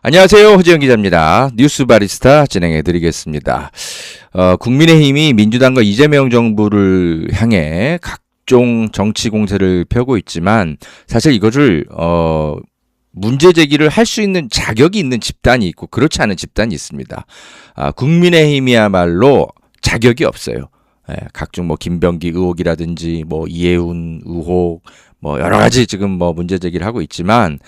안녕하세요. 허지영 기자입니다. 뉴스 바리스타 진행해 드리겠습니다. 어, 국민의힘이 민주당과 이재명 정부를 향해 각종 정치 공세를 펴고 있지만 사실 이것을 어, 문제 제기를 할 수 있는 자격이 있는 집단이 있고 그렇지 않은 집단이 있습니다. 아, 국민의힘이야말로 자격이 없어요. 예, 각종 뭐 김병기 의혹이라든지 뭐 이해훈 의혹 뭐 여러 가지 지금 뭐 문제 제기를 하고 있지만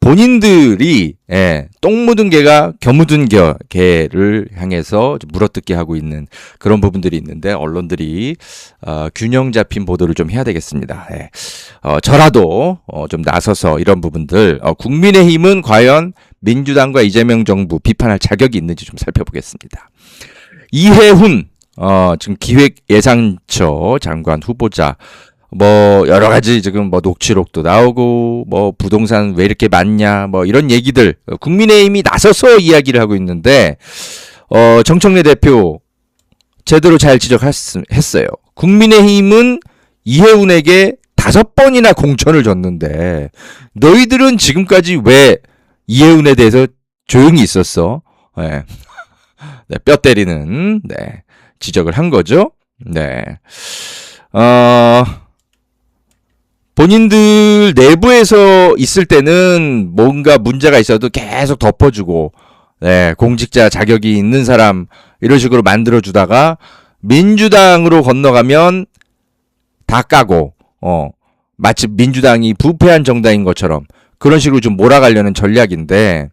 본인들이 예, 똥 묻은 개가 겨 묻은 겨, 개를 향해서 좀 물어뜯게 하고 있는 그런 부분들이 있는데 언론들이 어, 균형 잡힌 보도를 좀 해야 되겠습니다. 예. 어, 저라도 어, 좀 나서서 이런 부분들 어, 국민의힘은 과연 민주당과 이재명 정부 비판할 자격이 있는지 좀 살펴보겠습니다. 이해훈 어, 지금 기획예산처 장관 후보자 뭐 여러 가지 지금 뭐 녹취록도 나오고 뭐 부동산 왜 이렇게 많냐 뭐 이런 얘기들 국민의힘이 나서서 이야기를 하고 있는데 어 정청래 대표 제대로 잘 지적했어요. 국민의힘은 이해운에게 다섯 번이나 공천을 줬는데 너희들은 지금까지 왜 이해운에 대해서 조용히 있었어? 네. 네, 뼈 때리는 네, 지적을 한 거죠. 네. 어, 본인들 내부에서 있을 때는 뭔가 문제가 있어도 계속 덮어주고, 네, 공직자 자격이 있는 사람, 이런 식으로 만들어 주다가, 민주당으로 건너가면 다 까고, 어, 마치 민주당이 부패한 정당인 것처럼 그런 식으로 좀 몰아가려는 전략인데,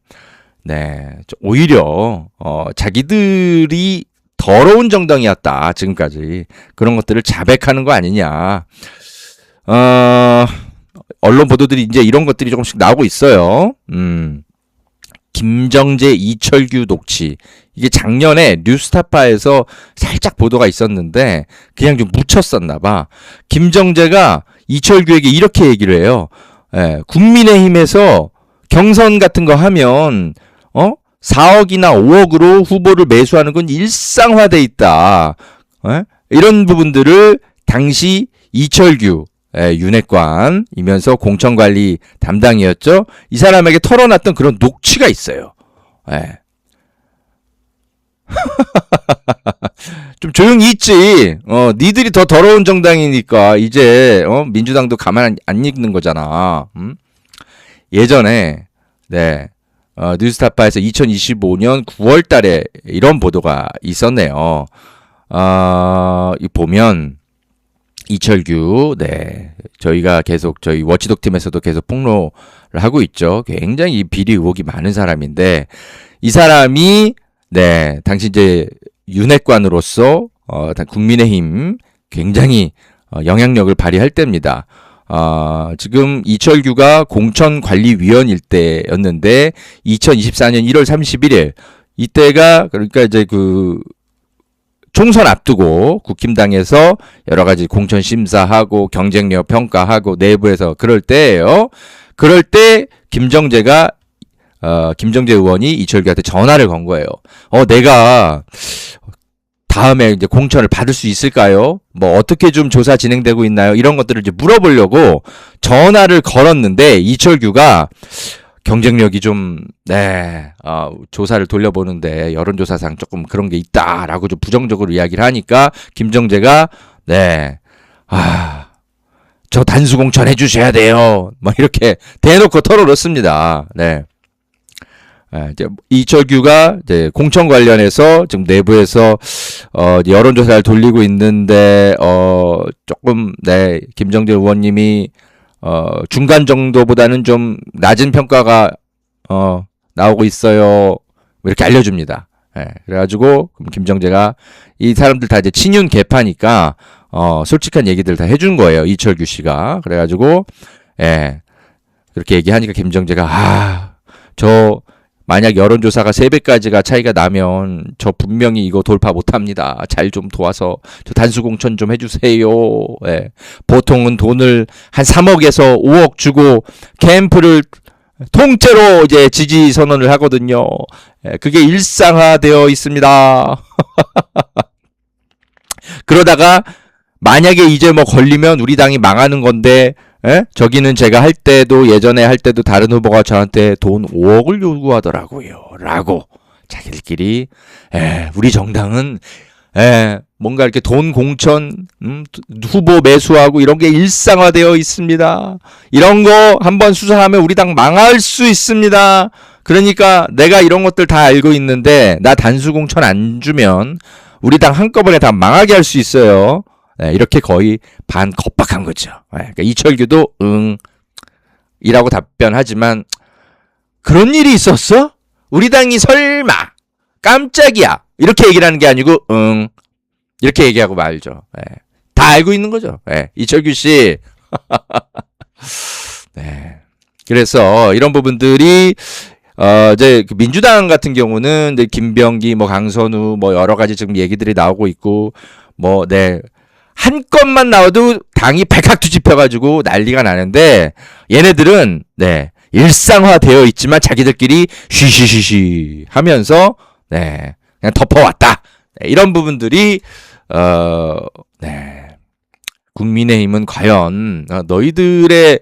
네, 오히려, 어, 자기들이 더러운 정당이었다, 지금까지. 그런 것들을 자백하는 거 아니냐. 어, 언론 보도들이 이제 이런 것들이 조금씩 나오고 있어요. 음. 김정재 이철규 녹취. 이게 작년에 뉴스타파에서 살짝 보도가 있었는데 그냥 좀 묻혔었나 봐. 김정재가 이철규에게 이렇게 얘기를 해요. 예, 국민의힘에서 경선 같은 거 하면 어? 4억이나 5억으로 후보를 매수하는 건 일상화돼 있다. 예? 이런 부분들을 당시 이철규 예, 윤핵관이면서 공천관리 담당이었죠. 이 사람에게 털어놨던 그런 녹취가 있어요. 예. 좀 조용히 있지. 어, 니들이 더 더러운 정당이니까 이제 어, 민주당도 가만 안 읽는 거잖아. 음? 예전에 네. 어, 뉴스타파에서 2025년 9월 달에 이런 보도가 있었네요. 어, 이 보면 이철규, 네. 저희가 계속 저희 워치독 팀에서도 계속 폭로를 하고 있죠. 굉장히 비리 의혹이 많은 사람인데 이 사람이 네, 당시 이제 윤핵관으로서 어, 국민의힘 굉장히 어, 영향력을 발휘할 때입니다. 어, 지금 이철규가 공천관리위원일 때였는데 2024년 1월 31일 이때가 그러니까 이제 그 총선 앞두고 국힘당에서 여러 가지 공천 심사하고 경쟁력 평가하고 내부에서 그럴 때예요. 그럴 때 김정재가 어, 김정재 의원이 이철규한테 전화를 건 거예요. 어, 내가 다음에 이제 공천을 받을 수 있을까요? 뭐 어떻게 좀 조사 진행되고 있나요? 이런 것들을 이제 물어보려고 전화를 걸었는데 이철규가 경쟁력이 좀, 네, 어, 조사를 돌려보는데 여론조사상 조금 그런 게 있다라고 좀 부정적으로 이야기를 하니까 김정재가, 네, 아, 저 단수공천 해주셔야 돼요. 뭐 이렇게 대놓고 털어놓습니다. 네. 네, 이제 이철규가 이제 공천 관련해서 지금 내부에서 어 여론조사를 돌리고 있는데 어 조금 네 김정재 의원님이 어, 중간 정도보다는 좀 낮은 평가가 어, 나오고 있어요. 이렇게 알려줍니다. 예, 그래가지고 김정재가 이 사람들 다 이제 친윤 개파니까 어, 솔직한 얘기들 다 해준 거예요. 이철규 씨가 그래가지고 예, 그렇게 얘기하니까 김정재가 아, 저 만약 여론조사가 3배까지가 차이가 나면 저 분명히 이거 돌파 못합니다. 잘 좀 도와서 저 단수공천 좀 해주세요. 예. 보통은 돈을 한 3억에서 5억 주고 캠프를 통째로 이제 지지 선언을 하거든요. 예. 그게 일상화되어 있습니다. 그러다가 만약에 이제 뭐 걸리면 우리 당이 망하는 건데 예? 저기는 제가 할 때도 예전에 할 때도 다른 후보가 저한테 돈 5억을 요구하더라고요. 라고 자기들끼리 예, 우리 정당은 예, 뭔가 이렇게 돈 공천 음, 후보 매수하고 이런 게 일상화되어 있습니다. 이런 거 한번 수사하면 우리 당 망할 수 있습니다. 그러니까 내가 이런 것들 다 알고 있는데 나 단수 공천 안 주면 우리 당 한꺼번에 다 망하게 할 수 있어요. 네, 이렇게 거의 반 겁박한 거죠. 네, 그러니까 이철규도 응 이라고 답변하지만 그런 일이 있었어? 우리 당이 설마 깜짝이야 이렇게 얘기를 하는 게 아니고 응 이렇게 얘기하고 말죠. 네, 다 알고 있는 거죠. 네, 이철규 씨. 네. 그래서 이런 부분들이 어, 이제 그 민주당 같은 경우는 이제 김병기, 뭐 강선우, 뭐 여러 가지 지금 얘기들이 나오고 있고, 뭐, 네. 한 건만 나와도 당이 백학 뒤집혀가지고 난리가 나는데, 얘네들은, 네. 일상화되어 있지만 자기들끼리 쉬쉬쉬쉬 하면서, 네. 그냥 덮어왔다. 네, 이런 부분들이, 어, 네. 국민의힘은 과연, 어, 너희들의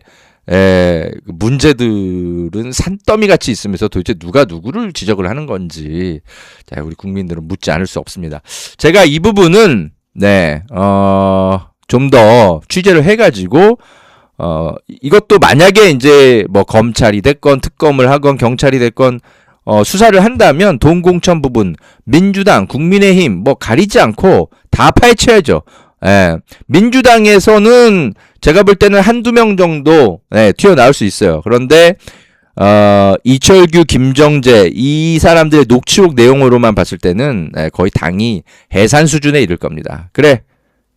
에, 그 문제들은 산더미 같이 있으면서 도대체 누가 누구를 지적을 하는 건지 자, 우리 국민들은 묻지 않을 수 없습니다. 제가 이 부분은 네, 어, 좀 더 취재를 해가지고 어, 이것도 만약에 이제 뭐 검찰이 됐건 특검을 하건 경찰이 됐건 어, 수사를 한다면 돈 공천 부분 민주당, 국민의힘 뭐 가리지 않고 다 파헤쳐야죠. 예. 민주당에서는 제가 볼 때는 한두 명 정도 예, 튀어나올 수 있어요. 그런데 어, 이철규, 김정재 이 사람들의 녹취록 내용으로만 봤을 때는 예, 거의 당이 해산 수준에 이를 겁니다. 그래,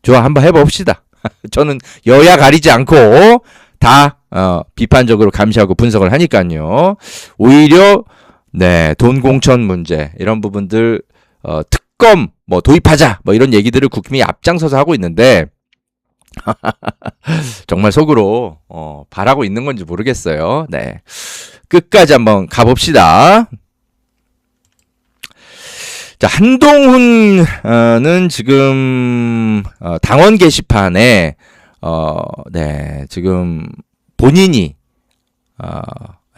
좋아 한번 해봅시다. 저는 여야 가리지 않고 다 어, 비판적으로 감시하고 분석을 하니까요. 오히려 네, 돈 공천 문제 이런 부분들 어, 특검 뭐 도입하자 뭐 이런 얘기들을 국민이 앞장서서 하고 있는데 정말 속으로 어, 바라고 있는 건지 모르겠어요. 네. 끝까지 한번 가봅시다. 자, 한동훈은 지금 어, 당원 게시판에 어, 네, 지금 본인이 어,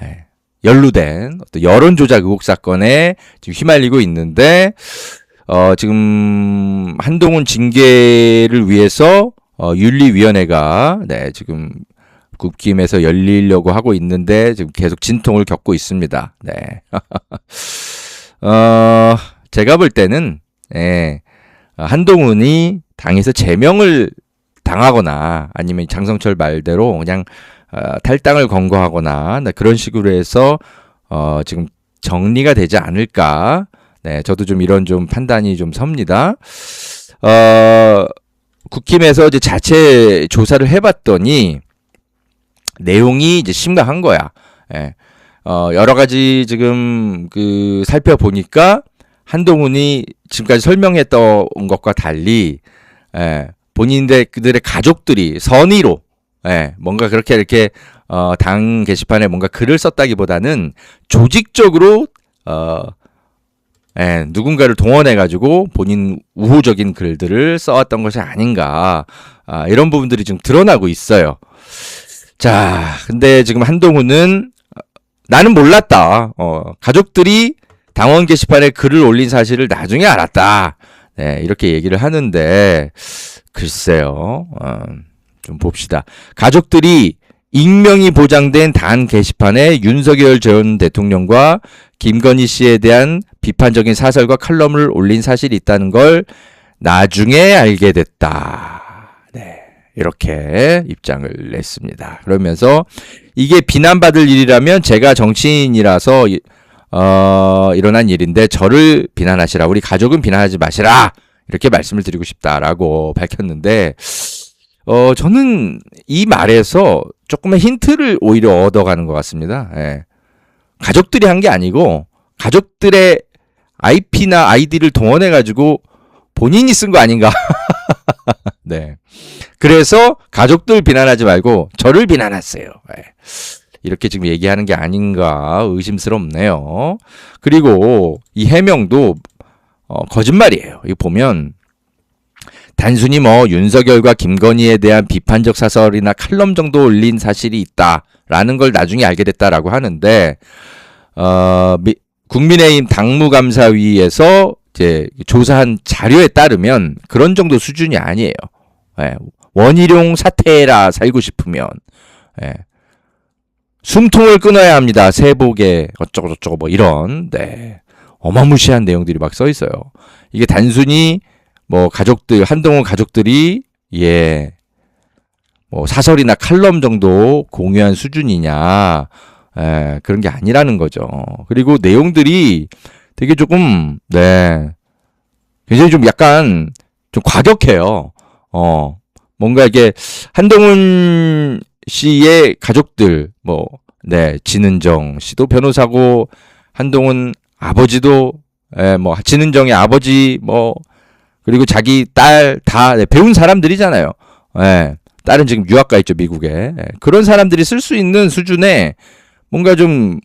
네, 연루된 어떤 여론 조작 의혹 사건에 지금 휘말리고 있는데 어, 지금 한동훈 징계를 위해서 어, 윤리위원회가 네, 지금 국김에서 열리려고 하고 있는데 지금 계속 진통을 겪고 있습니다. 네. 어, 제가 볼 때는 예, 한동훈이 당에서 제명을 당하거나 아니면 장성철 말대로 그냥 어, 탈당을 권고하거나 네, 그런 식으로 해서 어, 지금 정리가 되지 않을까. 네, 저도 좀 이런 좀 판단이 좀 섭니다. 어, 국힘에서 이제 자체 조사를 해봤더니 내용이 이제 심각한 거야. 예. 어, 여러 가지 지금 그 살펴보니까 한동훈이 지금까지 설명했던 것과 달리 예, 본인들 그들의 가족들이 선의로 예, 뭔가 그렇게 이렇게 어, 당 게시판에 뭔가 글을 썼다기보다는 조직적으로 어, 예, 누군가를 동원해가지고 본인 우호적인 글들을 써왔던 것이 아닌가, 아, 이런 부분들이 좀 드러나고 있어요. 자, 근데 지금 한동훈은 나는 몰랐다. 어, 가족들이 당원 게시판에 글을 올린 사실을 나중에 알았다. 네, 이렇게 얘기를 하는데, 글쎄요, 어, 좀 봅시다. 가족들이 익명이 보장된 단 게시판에 윤석열 전 대통령과 김건희 씨에 대한 비판적인 사설과 칼럼을 올린 사실이 있다는 걸 나중에 알게 됐다. 네. 이렇게 입장을 냈습니다. 그러면서 이게 비난받을 일이라면 제가 정치인이라서 어, 일어난 일인데 저를 비난하시라. 우리 가족은 비난하지 마시라. 이렇게 말씀을 드리고 싶다라고 밝혔는데 어, 저는 이 말에서 조금의 힌트를 오히려 얻어가는 것 같습니다. 예. 가족들이 한 게 아니고 가족들의 IP나 아이디를 동원해가지고 본인이 쓴 거 아닌가. 네. 그래서 가족들 비난하지 말고 저를 비난했어요. 네. 이렇게 지금 얘기하는 게 아닌가 의심스럽네요. 그리고 이 해명도 어, 거짓말이에요. 이 보면 단순히 뭐 윤석열과 김건희에 대한 비판적 사설이나 칼럼 정도 올린 사실이 있다라는 걸 나중에 알게 됐다라고 하는데 어, 미, 국민의힘 당무감사위에서 이제 조사한 자료에 따르면 그런 정도 수준이 아니에요. 예, 원희룡 사태라 살고 싶으면 예, 숨통을 끊어야 합니다. 세복에 어쩌고 저쩌고 뭐 이런 네 어마무시한 내용들이 막 써 있어요. 이게 단순히 뭐 가족들 한동훈 가족들이 예. 뭐 사설이나 칼럼 정도 공유한 수준이냐 예, 그런 게 아니라는 거죠. 그리고 내용들이 되게 조금 네 굉장히 좀 약간 좀 과격해요. 어 뭔가 이게 한동훈 씨의 가족들 뭐 네 진은정 씨도 변호사고 한동훈 아버지도 예, 뭐 진은정의 아버지 뭐 그리고 자기 딸 다 배운 사람들이잖아요. 예. 딸은 지금 유학 가 있죠 미국에 예, 그런 사람들이 쓸 수 있는 수준의 뭔가 좀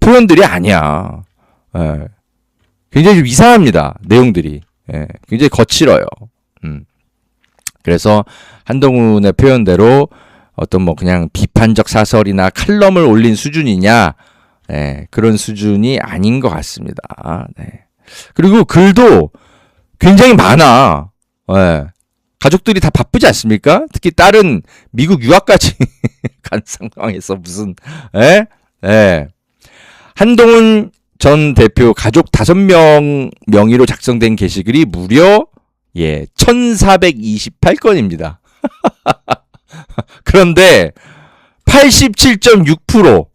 표현들이 아니야. 예. 굉장히 좀 이상합니다 내용들이 예. 굉장히 거칠어요. 음. 그래서 한동훈의 표현대로 어떤 뭐 그냥 비판적 사설이나 칼럼을 올린 수준이냐 예, 그런 수준이 아닌 것 같습니다. 네. 그리고 글도 굉장히 많아. 예. 가족들이 다 바쁘지 않습니까? 특히 딸은 미국 유학까지 간 상황에서 무슨 예? 예. 한동훈 전 대표 가족 다섯 명 명의로 작성된 게시글이 무려 예, 1428건입니다. 그런데 87.6%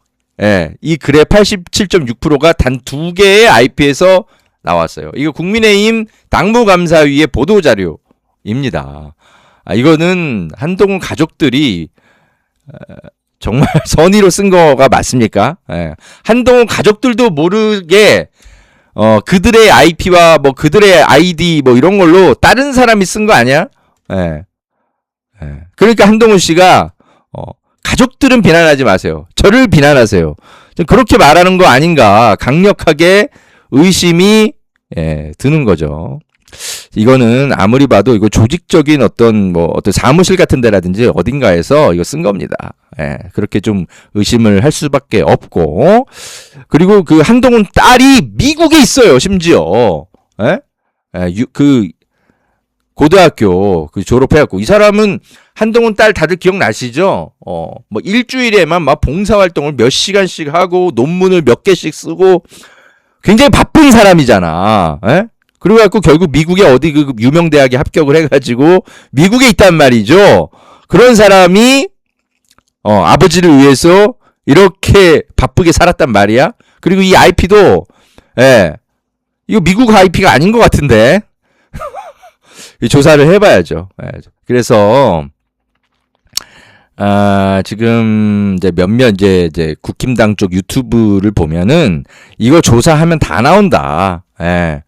예, 이 글의 87.6%가 단 두 개의 IP에서 나왔어요. 이거 국민의힘 당무감사위의 보도 자료입니다. 아, 이거는 한동훈 가족들이 어, 정말 선의로 쓴 거가 맞습니까? 예. 한동훈 가족들도 모르게 어, 그들의 IP와 뭐 그들의 아이디 뭐 이런 걸로 다른 사람이 쓴 거 아니야? 예. 예. 그러니까 한동훈 씨가 어, 가족들은 비난하지 마세요. 저를 비난하세요. 좀 그렇게 말하는 거 아닌가 강력하게 의심이 예, 드는 거죠. 이거는 아무리 봐도 이거 조직적인 어떤 뭐 어떤 사무실 같은 데라든지 어딘가에서 이거 쓴 겁니다. 예, 그렇게 좀 의심을 할 수밖에 없고 그리고 그 한동훈 딸이 미국에 있어요. 심지어 예? 예, 유, 그 고등학교 그 졸업해갖고 이 사람은 한동훈 딸 다들 기억나시죠? 어, 뭐 일주일에만 막 봉사 활동을 몇 시간씩 하고 논문을 몇 개씩 쓰고 굉장히 바쁜 사람이잖아. 에? 그래갖고 결국 미국의 어디 그 유명 대학에 합격을 해가지고 미국에 있단 말이죠. 그런 사람이 어, 아버지를 위해서 이렇게 바쁘게 살았단 말이야. 그리고 이 IP도 예, 이거 미국 IP가 아닌 것 같은데 이 조사를 해봐야죠. 예, 그래서 아, 지금 이제 몇몇 이제 이제 국힘당 쪽 유튜브를 보면은 이거 조사하면 다 나온다. 예.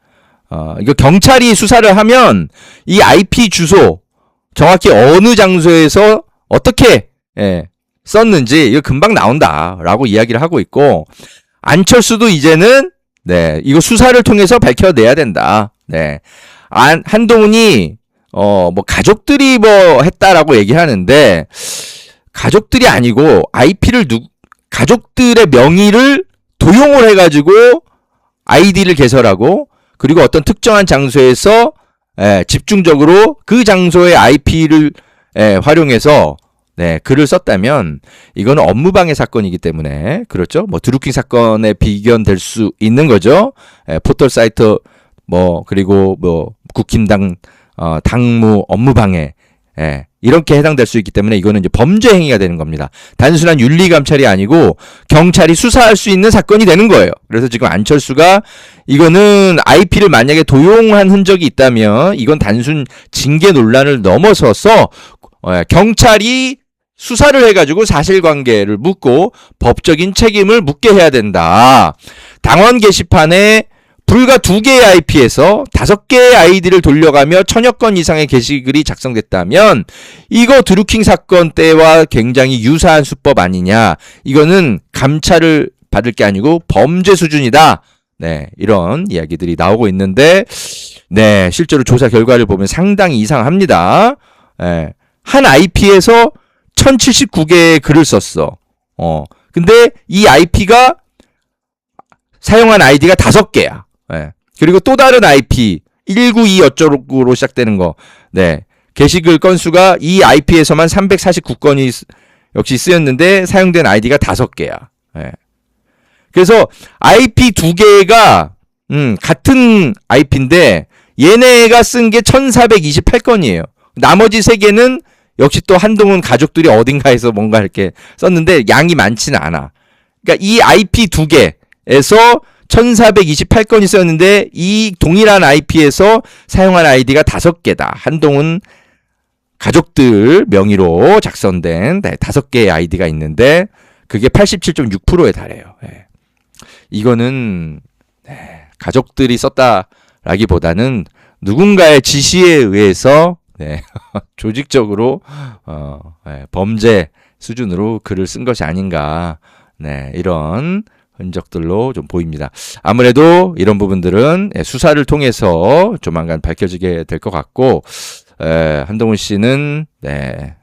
어, 이거 경찰이 수사를 하면 이 IP 주소 정확히 어느 장소에서 어떻게 예, 썼는지 이거 금방 나온다라고 이야기를 하고 있고 안철수도 이제는 네, 이거 수사를 통해서 밝혀내야 된다. 네. 안, 한동훈이 어, 뭐 가족들이 뭐 했다라고 얘기하는데 가족들이 아니고 IP를 누 가족들의 명의를 도용을 해가지고 아이디를 개설하고 그리고 어떤 특정한 장소에서 예, 집중적으로 그 장소의 IP를 예, 활용해서 네, 글을 썼다면 이거는 업무방해 사건이기 때문에 그렇죠. 뭐 드루킹 사건에 비견될 수 있는 거죠. 예, 포털 사이트 뭐 그리고 뭐 국힘당 어, 당무 업무방해 예, 이렇게 해당될 수 있기 때문에 이거는 이제 범죄 행위가 되는 겁니다. 단순한 윤리 감찰이 아니고 경찰이 수사할 수 있는 사건이 되는 거예요. 그래서 지금 안철수가 이거는 IP를 만약에 도용한 흔적이 있다면 이건 단순 징계 논란을 넘어서서 어, 경찰이 수사를 해가지고 사실관계를 묻고 법적인 책임을 묻게 해야 된다. 당원 게시판에 불과 두 개의 IP에서 다섯 개의 아이디를 돌려가며 천여 건 이상의 게시글이 작성됐다면 이거 드루킹 사건 때와 굉장히 유사한 수법 아니냐. 이거는 감찰을 받을 게 아니고 범죄 수준이다. 네, 이런 이야기들이 나오고 있는데, 네, 실제로 조사 결과를 보면 상당히 이상합니다. 예, 한 IP에서 1079개의 글을 썼어. 어, 근데 이 IP가 사용한 아이디가 다섯 개야. 예. 그리고 또 다른 IP 192 어쩌고로 시작되는 거. 네. 게시글 건수가 이 IP에서만 349건이 역시 쓰였는데 사용된 아이디가 다섯 개야. 예. 그래서 IP 두 개가 음, 같은 IP인데 얘네가 쓴 게 1428건이에요. 나머지 세 개는 역시 또 한동훈 가족들이 어딘가에서 뭔가 이렇게 썼는데 양이 많지는 않아. 그러니까 이 IP 두 개에서 1428건이 쓰였는데 이 동일한 IP에서 사용한 아이디가 다섯 개다. 한동훈 가족들 명의로 작성된 네, 다섯 개의 아이디가 있는데 그게 87.6%에 달해요. 예. 이거는 네, 가족들이 썼다라기보다는 누군가의 지시에 의해서 네, 조직적으로 어, 예, 범죄 수준으로 글을 쓴 것이 아닌가 네, 이런 흔적들로 좀 보입니다. 아무래도 이런 부분들은 예, 수사를 통해서 조만간 밝혀지게 될 것 같고 에, 한동훈 씨는 네,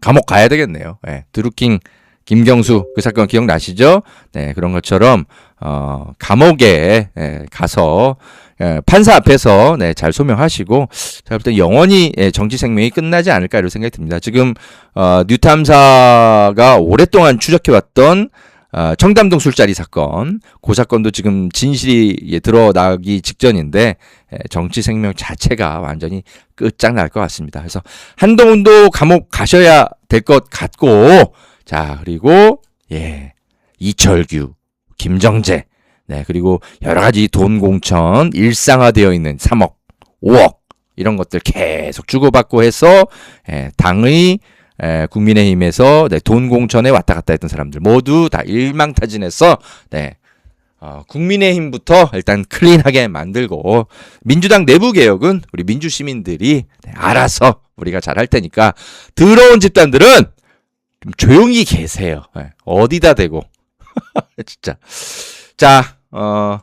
감옥 가야 되겠네요. 예, 드루킹 김경수 그 사건 기억나시죠? 네, 그런 것처럼 어, 감옥에 예, 가서 예, 판사 앞에서 네, 잘 소명하시고 제가 볼때 영원히 예, 정치 생명이 끝나지 않을까 이런 생각이 듭니다. 지금 어, 뉴탐사가 오랫동안 추적해왔던 어, 청담동 술자리 사건, 그 사건도 지금 진실이 예, 드러나기 직전인데 예, 정치 생명 자체가 완전히 끝장날 것 같습니다. 그래서 한동훈도 감옥 가셔야 될 것 같고, 자 그리고 예 이철규, 김정재, 네 그리고 여러 가지 돈 공천 일상화되어 있는 3억, 5억 이런 것들 계속 주고받고 해서 예, 당의 에, 국민의힘에서 네, 돈 공천에 왔다 갔다 했던 사람들 모두 다 일망타진해서 네, 어, 국민의힘부터 일단 클린하게 만들고 민주당 내부 개혁은 우리 민주 시민들이 네, 알아서 우리가 잘할 테니까 더러운 집단들은 좀 조용히 계세요. 네, 어디다 대고 진짜 자 어.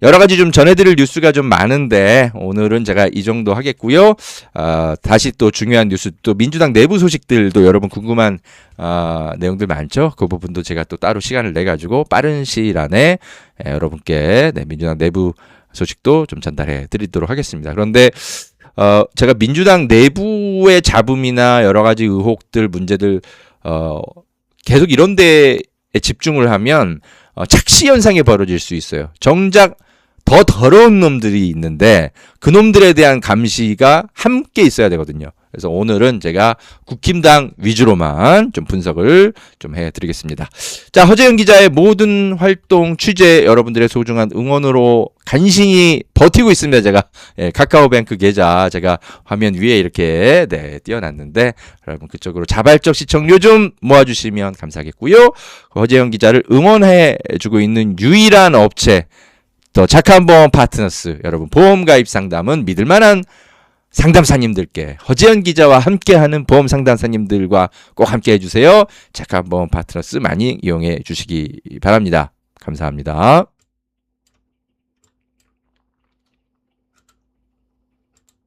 여러 가지 좀 전해드릴 뉴스가 좀 많은데 오늘은 제가 이 정도 하겠고요. 어, 다시 또 중요한 뉴스 또 민주당 내부 소식들도 여러분 궁금한 어, 내용들 많죠. 그 부분도 제가 또 따로 시간을 내 가지고 빠른 시일 안에 에, 여러분께 네, 민주당 내부 소식도 좀 전달해 드리도록 하겠습니다. 그런데 어, 제가 민주당 내부의 잡음이나 여러 가지 의혹들 문제들 어, 계속 이런 데에 집중을 하면 어, 착시 현상이 벌어질 수 있어요. 정작 더 더러운 놈들이 있는데 그 놈들에 대한 감시가 함께 있어야 되거든요. 그래서 오늘은 제가 국힘당 위주로만 좀 분석을 좀 해드리겠습니다. 자, 허재영 기자의 모든 활동 취재 여러분들의 소중한 응원으로 간신히 버티고 있습니다. 제가 예, 카카오뱅크 계좌 제가 화면 위에 이렇게 네, 띄워놨는데 여러분 그쪽으로 자발적 시청료 좀 모아주시면 감사하겠고요. 허재영 기자를 응원해주고 있는 유일한 업체 더 착한 보험 파트너스 여러분 보험 가입 상담은 믿을 만한 상담사님들께 허지연 기자와 함께하는 보험 상담사님들과 꼭 함께 해주세요. 착한 보험 파트너스 많이 이용해 주시기 바랍니다. 감사합니다.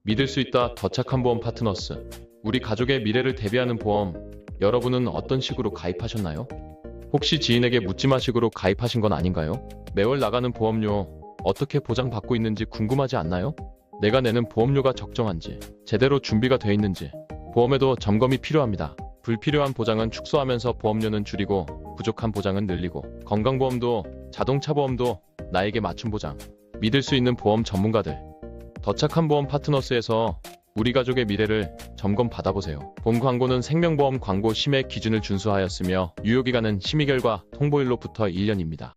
믿을 수 있다 더 착한 보험 파트너스 우리 가족의 미래를 대비하는 보험 여러분은 어떤 식으로 가입하셨나요? 혹시 지인에게 묻지마 식으로 가입하신 건 아닌가요? 매월 나가는 보험료 어떻게 보장받고 있는지 궁금하지 않나요? 내가 내는 보험료가 적정한지 제대로 준비가 돼 있는지 보험에도 점검이 필요합니다. 불필요한 보장은 축소하면서 보험료는 줄이고 부족한 보장은 늘리고 건강보험도 자동차 보험도 나에게 맞춤 보장 믿을 수 있는 보험 전문가들 더 착한 보험 파트너스에서 우리 가족의 미래를 점검 받아보세요. 본 광고는 생명보험 광고 심의 기준을 준수하였으며 유효기간은 심의 결과 통보일로부터 1년입니다.